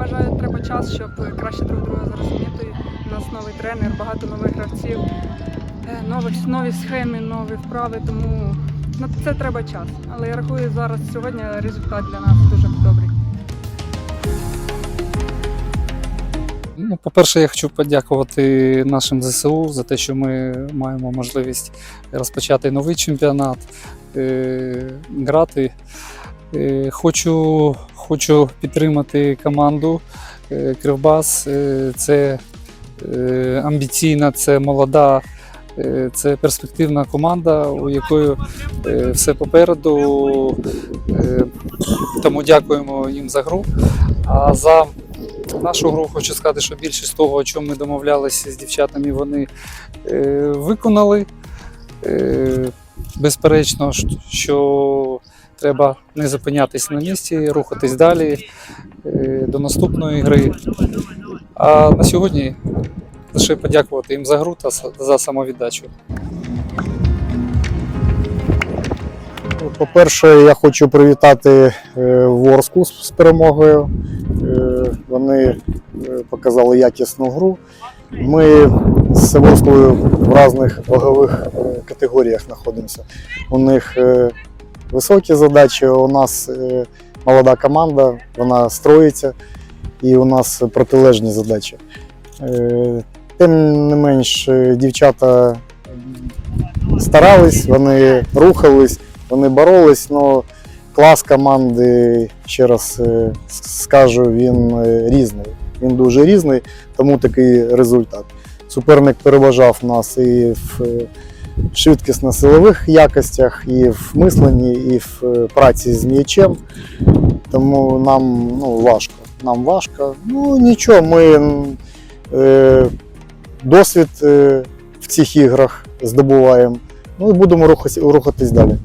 вважаю, треба час, щоб краще друг друга зрозуміти. У нас новий тренер, багато нових гравців, е, нові, нові схеми, нові вправи, тому на це треба час. Але я рахую зараз сьогодні результат для нас дуже добрий. Ну, по-перше, я хочу подякувати нашим ЗСУ за те, що ми маємо можливість розпочати новий чемпіонат, е, грати. Е, Хочу, хочу підтримати команду е, Кривбас. Е, Це е, амбіційна, це молода, це перспективна команда, у якої все попереду. Тому дякуємо їм за гру. А за нашу гру хочу сказати, що більшість того, о чому ми домовлялися з дівчатами, вони виконали. Безперечно, що треба не зупинятись на місці, рухатись далі е, до наступної гри. А на сьогодні лише подякувати їм за гру та за самовіддачу. По-перше, я хочу привітати е, Ворску з перемогою. Е, Вони показали якісну гру. Ми з Ворскою в різних вагових категоріях знаходимося. У них високі задачі, у нас е, молода команда, вона строїться, і у нас протилежні задачі. Е, Тим не менш, е, дівчата старались, вони рухались. Вони боролись, але клас команди, ще раз скажу, він різний. Він дуже різний, тому такий результат. Суперник переважав нас і в швидкісно-силових якостях, і в мисленні, і в е, праці з м'ячем. Тому нам ну, важко. Нам важко. Ну нічого, ми е, досвід е, в цих іграх здобуваємо. Ну і будемо рухатись, рухатись далі.